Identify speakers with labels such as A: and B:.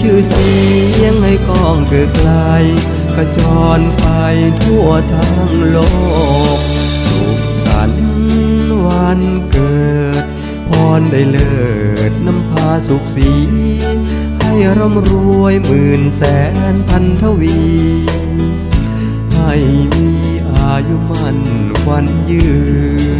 A: ชื่อเสียงให้กองเกิดไกลกระจรไปทั่วทั้งโลก สุขสันต์วันเกิด พรได้เลิศนำพาสุขสี ให้ร่ำรวยหมื่นแสนพันทวี ให้มีอายุมันควันยืน